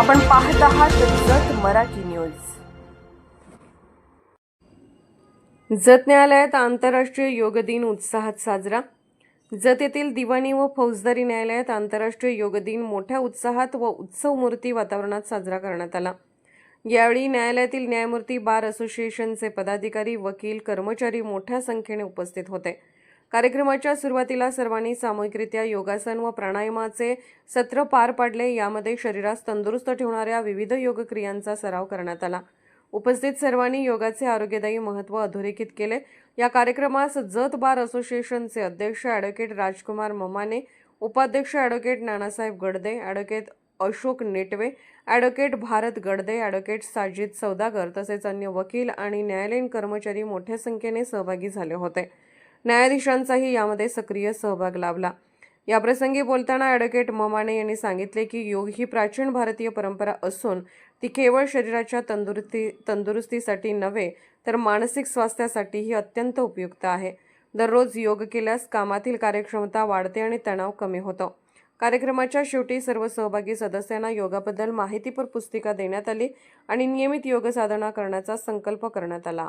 आपण पाहत आहात जत मराठी न्यूज. जत न्यायालयात आंतरराष्ट्रीय योग दिन उत्साहात साजरा. जत येथील दिवाणी व फौजदारी न्यायालयात आंतरराष्ट्रीय योग दिन मोठ्या उत्साहात व उत्सव मूर्ती वातावरणात साजरा करण्यात आला. यावेळी न्यायालयातील न्यायमूर्ती बार असोसिएशनचे पदाधिकारी वकील कर्मचारी मोठ्या संख्येने उपस्थित होते. कार्यक्रमाच्या सुरुवातीला सर्वांनी सामूहिकरित्या योगासन व प्राणायामाचे सत्र पार पाडले. यामध्ये शरीरास तंदुरुस्त ठेवणाऱ्या विविध योगक्रियांचा सराव करण्यात आला. उपस्थित सर्वांनी योगाचे आरोग्यदायी महत्त्व अधोरेखित केले. या कार्यक्रमास जत बार असोसिएशनचे अध्यक्ष ॲडव्होकेट राजकुमार ममाने उपाध्यक्ष advocate Nanasaheb Gadade advocate Ashok Netawe advocate Bharat Gadade advocate Sajid Saudagar तसेच अन्य वकील आणि न्यायालयीन कर्मचारी मोठ्या संख्येने सहभागी झाले होते. न्यायाधीशांचाही यामध्ये सक्रिय सहभाग लाभला. याप्रसंगी बोलताना ॲडव्होकेट ममाने यांनी सांगितले की योग ही प्राचीन भारतीय परंपरा असून ती केवळ शरीराच्या तंदुरुस्ती तंदुरुस्तीसाठी नव्हे तर मानसिक स्वास्थ्यासाठीही अत्यंत उपयुक्त आहे. दररोज योग केल्यास कामातील कार्यक्षमता वाढते आणि तणाव कमी होतो. कार्यक्रमाच्या शेवटी सर्व सहभागी सदस्यांना योगाबद्दल माहितीपर पुस्तिका देण्यात आली आणि नियमित योग साधना करण्याचा संकल्प करण्यात आला.